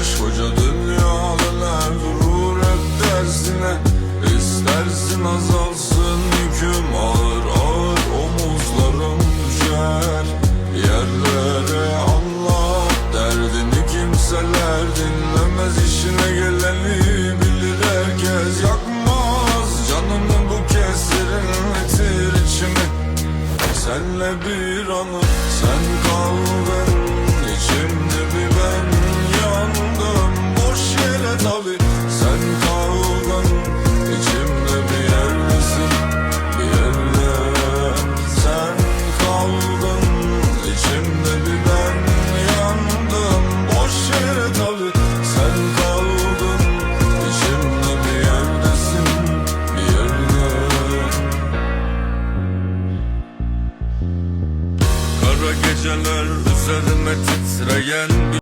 Koskoca dünyalar durur hep tersine İstersin azalsın yüküm ağır ağır omuzlarım düşer. Yerlere anlat derdini kimseler dinlemez. İşine geleni bilir herkes Yakmaz. Canımı bu kez serinletir içimi. Senle bir an kara geceler Üzerime titreyen